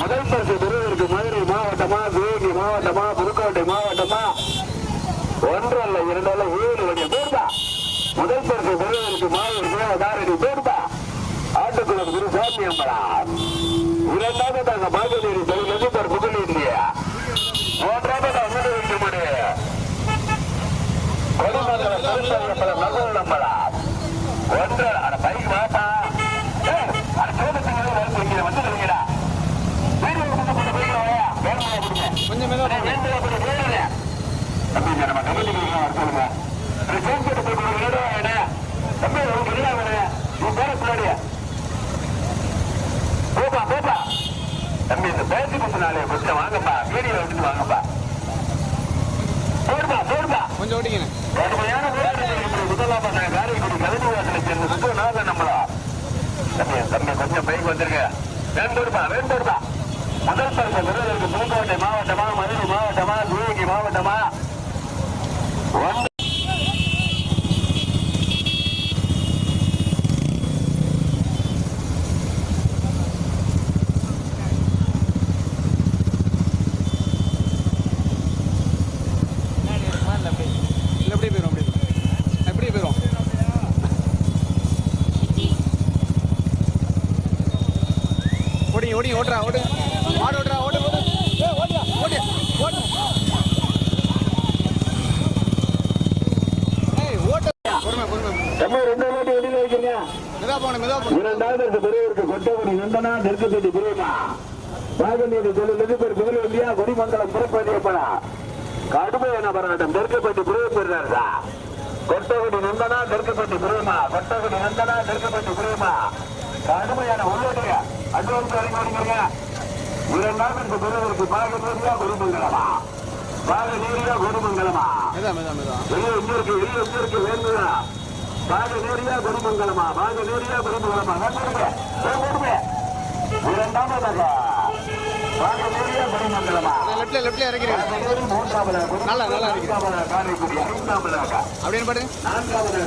முதல் பரிசு பெறுவதற்கு மதுரை மாவட்டமா சிவகங்கை மாவட்டமா புதுக்கோட்டை மாவட்டமா ஒன்று அல்ல இரண்டு அல்ல ஏழு வகை பேர்தா முதல் பரிசு பெறுவதற்கு மாவட்ட தேவதாரணி பேர்தா ஆட்டுக்குளம் குரு சாமி அம்மலா இரண்டாவது நாங்க பாகநீரி தெலுங்கு பேர் புகழ் இல்லையா மூன்றாவது ஒன்று அட பைக் வாப்பா ஏய், அட சோதத்துக்கு வந்து தம்பி இந்த பேசி பத்தினாலே கொஞ்சம் வாங்கப்பா. வீடியோ எடுத்துட்டு வாங்கப்பா. போடுப்பா போடுப்பா. கொஞ்சம் ஓட்டிங்கண்ணே கடுமையான போராட்டத்தில் முதலாம் பண்ண காரைக்குடி கல்வி வாசலை சேர்ந்த சுற்றுநாத நம்மளா. தம்பி தம்பி கொஞ்சம் பைக் வந்துருங்க. வேண்டோடுப்பா வேண்டோடுப்பா முதல் பரிசு விருதுக்கு புதுக்கோட்டை மாவட்டமா மதுரை மாவட்டமா சிவகங்கை மாவட்டமா? பொறுமை பொறுமை. தம்பி ரெண்டு வாட்டி வெளியில வைக்கிறீங்க? மெதுவா போகணும் மெதுவா போகணும். இரண்டாவது பெரியவருக்கு கொட்டகுடி நந்தனா தெற்குப்பட்டி புரியமா வாகனீதி தொழில் எதிர்ப்பு புகழ் இல்லையா கொடிமங்கலம் புறப்படியப்படா கடுமையான போராட்டம். தெற்குப்பட்டி புரிய பெறாருடா கொட்டகுடி நந்தனா தெற்குப்பட்டி புரியமா கொட்டகுடி நந்தனா தெற்குப்பட்டி புரியமா கடுமையான உள்ளோட்டுங்க அட்வான்ஸ் வரைக்கும் வரீங்க இரண்டாவது பெரியவருக்கு பாகநீரியா கொடிமங்கலமா பாகநீரியா கொடிமங்கலமா மெதுவா மெதுவா மெதுவா. வெளியே எங்க இருக்கு? வெளியே எங்க இருக்கு? வேணுங்களா? பாக நேரியா குருமங்கலமா பாக நேரியா குருமங்கலமா நன்றிங்க இரண்டாவதாக பாக நேரியா குருமங்கலமா லெஃப்ட்ல லெஃப்ட்ல இறக்கிறேன் மூன்றாவதாக நல்லா, நல்லா ஐந்தாவதாக அப்படின்னு பாடு நான்காவதாக